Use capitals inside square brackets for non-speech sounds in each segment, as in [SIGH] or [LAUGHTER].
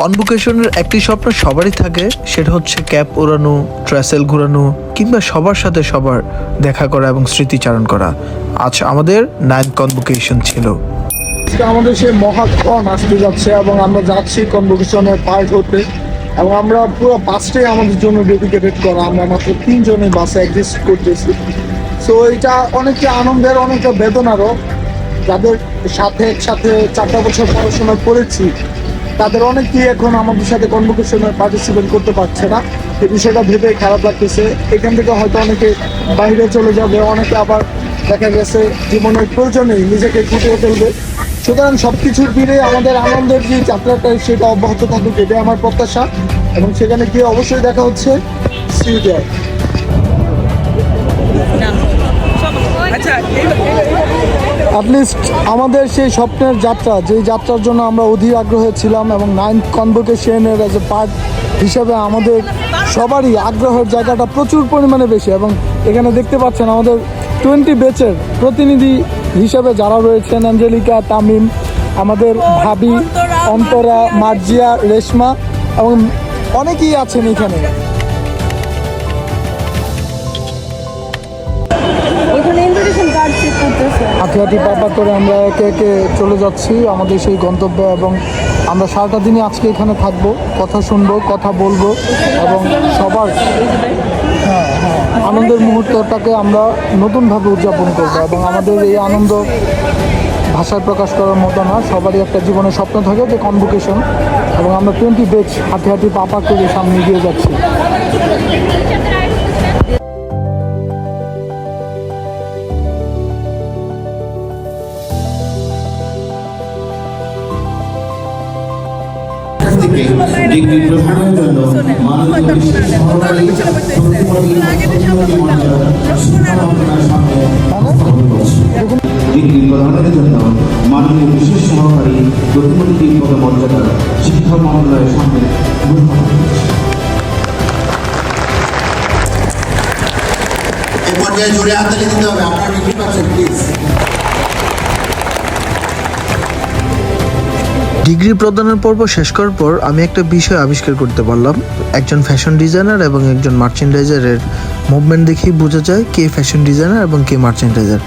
কনভোকেশনের একটি স্বপ্ন সবারই থাকে, সেটা হচ্ছে ক্যাপ ওড়ানো, ট্রাসেল ঘোরানো, কিংবা সবার সাথে সবার দেখা করা এবং স্মৃতিচারণ করা। আজ আমাদের নাইন্থ কনভোকেশন ছিল। আমাদের সেই মহাক্ষণ আসতে যাচ্ছে এবং আমরা যাচ্ছি কনভোকেশনের পার্ট হতে। এবং আমরা পুরো বাসটাই আমাদের জন্য ডেডিকেটেড করা। আমরা মাত্র তিনজনই বাসে এক্সিস্ট করতেছি। সো এটা অনেকটা আনন্দের, অনেকটা বেদনারও। যাদের সাথে একসাথে চারটা বছর পড়াশোনা করেছি তাদের অনেকেই এখন আমাদের সাথে কনভোকেশনে পার্টিসিপেট করতে পারছে না। এই বিষয়টা ভেবে খারাপ লাগতেছে। এখান থেকে হয়তো অনেকে বাইরে চলে যাবে, অনেকে আবার দেখা গেছে জীবনের প্রয়োজনেই নিজেকে ফুটিয়ে ফেলবে সুতরাং সব কিছুর মিলে আমাদের আনন্দের যে যাত্রাটা সেটা অব্যাহত থাকুক, এটাই আমার প্রত্যাশা। এবং সেখানে গিয়ে অবশ্যই দেখা হচ্ছে। শ্রীজয় আচ্ছা অ্যাটলিস্ট আমাদের সেই স্বপ্নের যাত্রা, যেই যাত্রার জন্য আমরা অধীর আগ্রহে ছিলাম এবং নাইন্থ কনভোকেশনের অ্যাজ এ পার্ট হিসেবে আমাদের সবারই আগ্রহের জায়গাটা প্রচুর পরিমাণে বেশি এবং এখানে দেখতে পাচ্ছেন আমাদের টোয়েন্টি বেচের প্রতিনিধি হিসেবে যারা রয়েছেন অ্যাঞ্জেলিকা তামিম আমাদের ভাবি, অন্তরা, মার্জিয়া, রেশমা এবং অনেকেই আছেন এখানে। হাঁটি পাপা করে আমরা একে একে চলে যাচ্ছি, আমাদের সেই গন্তব্যে এবং আমরা সারাটা দিনই আজকে এখানে থাকব, কথা শুনব, কথা বলব এবং সবার হ্যাঁ হ্যাঁ আনন্দের মুহূর্তটাকে আমরা নতুনভাবে উদযাপন করব এবং আমাদের এই আনন্দ ভাষায় প্রকাশ করার মতো না, সবারই একটা জীবনের স্বপ্ন থাকে যে কনভোকেশন এবং আমরা টোয়েন্টি বেচ হাঁটি হাঁটি পাপা করে সামনে এগিয়ে যাচ্ছি। থেকে ডিগ্রি প্রদানের জন্য। ডিগ্রি প্রদানের জন্য মাননীয় বিশেষ সহকারী প্রতিমন্ত্রী পদমর্যাদা শিক্ষা মন্ত্রণালয়ের সামনে। পর্যায়ে জোরে হাততালি দিতে হবে আপনারা ডিগ্রি পাচ্ছেন প্লিজ ডিগ্রি প্রদানের পর্ব শেষ করার পর আমি একটা বিষয় আবিষ্কার করতে পারলাম। একজন ফ্যাশন ডিজাইনার এবং একজন মার্চেন্ডাইজারের মুভমেন্ট দেখেই বোঝা যায় কে ফ্যাশন ডিজাইনার এবং কে মার্চেন্ডাইজার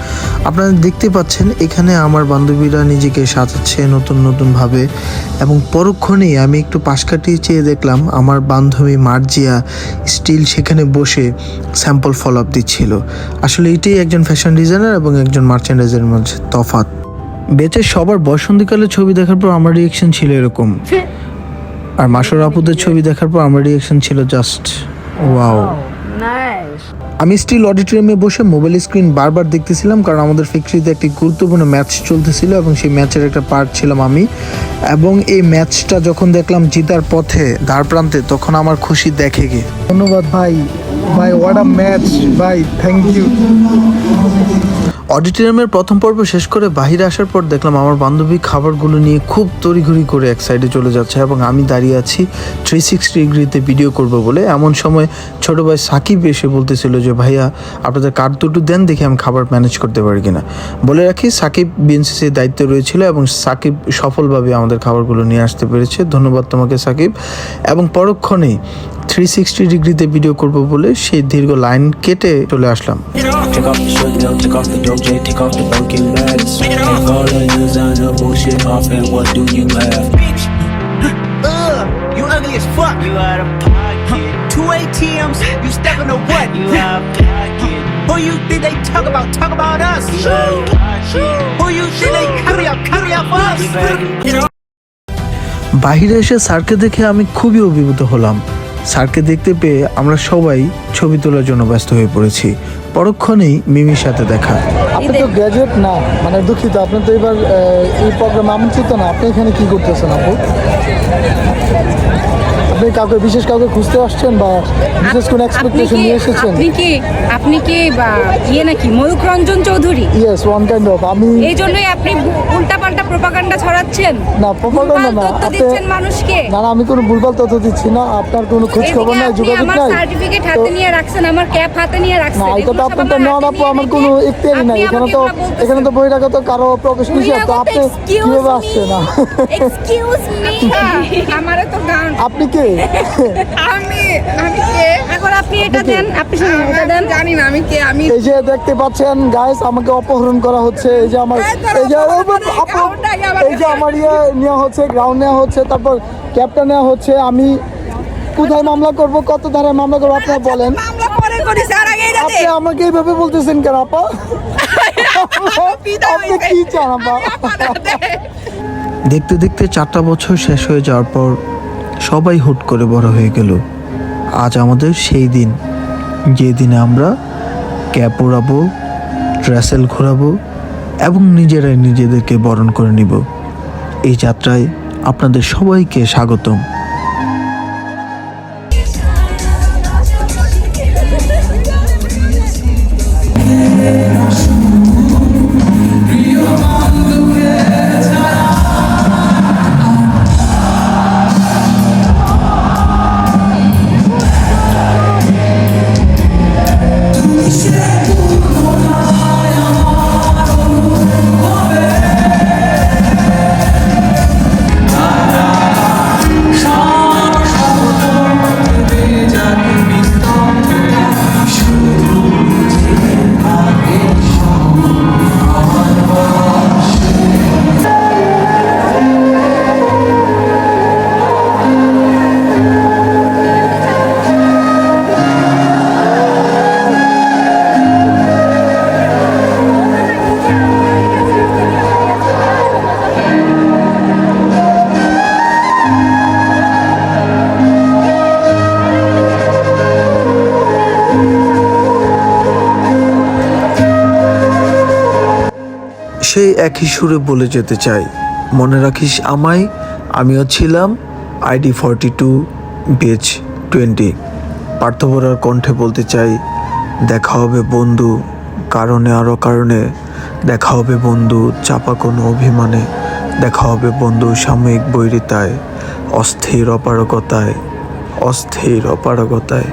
আপনারা দেখতে পাচ্ছেন, এখানে আমার বান্ধবীরা নিজেকে সাজাচ্ছে নতুন নতুনভাবে এবং পরক্ষণেই আমি একটু পাশ কাটিয়ে চেয়ে দেখলাম আমার বান্ধবী মার্জিয়া স্টিল সেখানে বসে স্যাম্পল ফলো আপ দিচ্ছিল। আসলে এটাই একজন ফ্যাশন ডিজাইনার এবং একজন মার্চেন্ডাইজারের মধ্যে তফাৎ। বেচের সবার বসন্তকালের ছবি দেখার পর আমার রিয়েকশন ছিল এরকম। আর মাসর আপুদের ছবি দেখার পর আমার রিয়েকশন ছিল জাস্ট ওয়াও আমি স্টিল অডিটোরিয়ামে বসে মোবাইল স্ক্রিন বারবার দেখতেছিলাম কারণ আমাদের ফ্যাক্টরিতে একটি গুরুত্বপূর্ণ ম্যাচ চলতেছিল এবং সেই ম্যাচের একটা পার্ট ছিলাম আমি। এবং এই ম্যাচটা যখন দেখলাম জিতার পথে দ্বার প্রান্তে তখন আমার খুশি দেখে গিয়ে ধন্যবাদ ভাই। ভাই হোয়াট আ ম্যাচ ভাই থ্যাংক ইউ অডিটোরিয়ামের প্রথম পর্ব শেষ করে বাইরে আসার পর দেখলাম আমার বান্ধবী খাবারগুলো নিয়ে খুব তড়িঘড়ি করে এক সাইডে চলে যাচ্ছে এবং আমি দাঁড়িয়ে আছি থ্রি সিক্সটি ডিগ্রিতে ভিডিও করব বলে। এমন সময় ছোট ভাই সাকিব এসে বলতেছিল যে, ভাইয়া, আপনাদের কার্ড দুটো দেন, দেখি আমি খাবার ম্যানেজ করতে পারি কিনা। বলে রাখি, সাকিব বিএনসিসির দায়িত্বে রয়েছিল এবং সাকিব সফলভাবে আমাদের খাবারগুলো নিয়ে আসতে পেরেছে। ধন্যবাদ তোমাকে, সাকিব। এবং পরক্ষণেই 360 ডিগ্রিতে ভিডিও করব বলে সেই দীর্ঘ লাইন কেটে চলে আসলাম। বাহিরে এসে স্যারকে দেখে আমি খুবই অভিভূত হলাম। স্যারকে দেখতে পেয়ে আমরা সবাই ছবি তোলার জন্য ব্যস্ত হয়ে পড়েছি। পরক্ষণেই মিমির সাথে দেখা। আপনি তো গ্র্যাজুয়েট না মানে দুঃখিত, আপনি তো এবার এই প্রোগ্রামে আমন্ত্রিত না। আপনি এখানে কি করতেছেন আপু? আপনি কাউকে বিশেষ কাউকে খুঁজতে আসছেন বা বিশেষ কোনো এক্সপেকটেশন নিয়ে এসেছেন? আপনি কি আপনি কি ইয়ে নাকি Mayukh Ranjan Chowdhury? Yes one kind of আমি এই জন্যই আপনি উল্টা পাল্টা প্রপাগান্ডা ছড়াচ্ছেন? না প্রপাগান্ডা না আপনি দিচ্ছেন মানুষকে। না না আমি কোনো ভুলভাল তথ্য দিচ্ছি না আপনার কোনো খোঁজ খবর নাই যোগাযোগ আমার নাই। সার্টিফিকেট হাতে নিয়ে রাখছেন আমার ক্যাপ হাতে নিয়ে রাখছেন না এটা তো আপনারটা আমার নেওয়ার আপু আমার কোনো ইখতিয়ারি নাই এখানে তো। এখানে তো বহিরাগত কারও প্রবেশ নিষেধ তো আপনি কীভাবে আসছে না এক্সকিউজ মি আমারে তো আপনি কে [LAUGHS] আমি আমি কে? এখন আপনি এটা দেন আপনি শুনুন এটা দেন। জানি না আমি কে? আমি এই যে দেখতে পাচ্ছেন গাইস আমাকে অপহরণ করা হচ্ছে। এই যে আমার এই যে এই যে আমার ইয়ে নেওয়া হচ্ছে গ্রাউন্ড নেওয়া হচ্ছে তারপর ক্যাপটা নেওয়া হচ্ছে। আমি কোথায় মামলা করব কত ধারায় মামলা করব আপনারা বলেন। আপনি আমাকে এইভাবে বলতেছেন কেন আপা? আপনি কি চান আপা? দেখতে দেখতে চারটা বছর শেষ হয়ে যাওয়ার পর সবাই হুট করে বড় হয়ে গেল। আজ আমাদের সেই দিন। যে দিনে আমরা ক্যাপ উড়াবো ট্রাসেল ঘোরাবো এবং নিজেরাই নিজেদেরকে বরণ করে নিব। এই যাত্রায় আপনাদের সবাইকে স্বাগতম। সেই একই সুরে বলে যেতে চাই। মনে রাখিস আমায়, আমিও ছিলাম ID forty two, batch twenty. পার্থবরার কণ্ঠে বলতে চাই, দেখা হবে বন্ধু কারণে আরও কারণে, দেখা হবে বন্ধু চাপা কোনো অভিমানে, দেখা হবে বন্ধু সাময়িক বৈরিতায়, অস্থির অপারগতায় অস্থির অপারগতায়।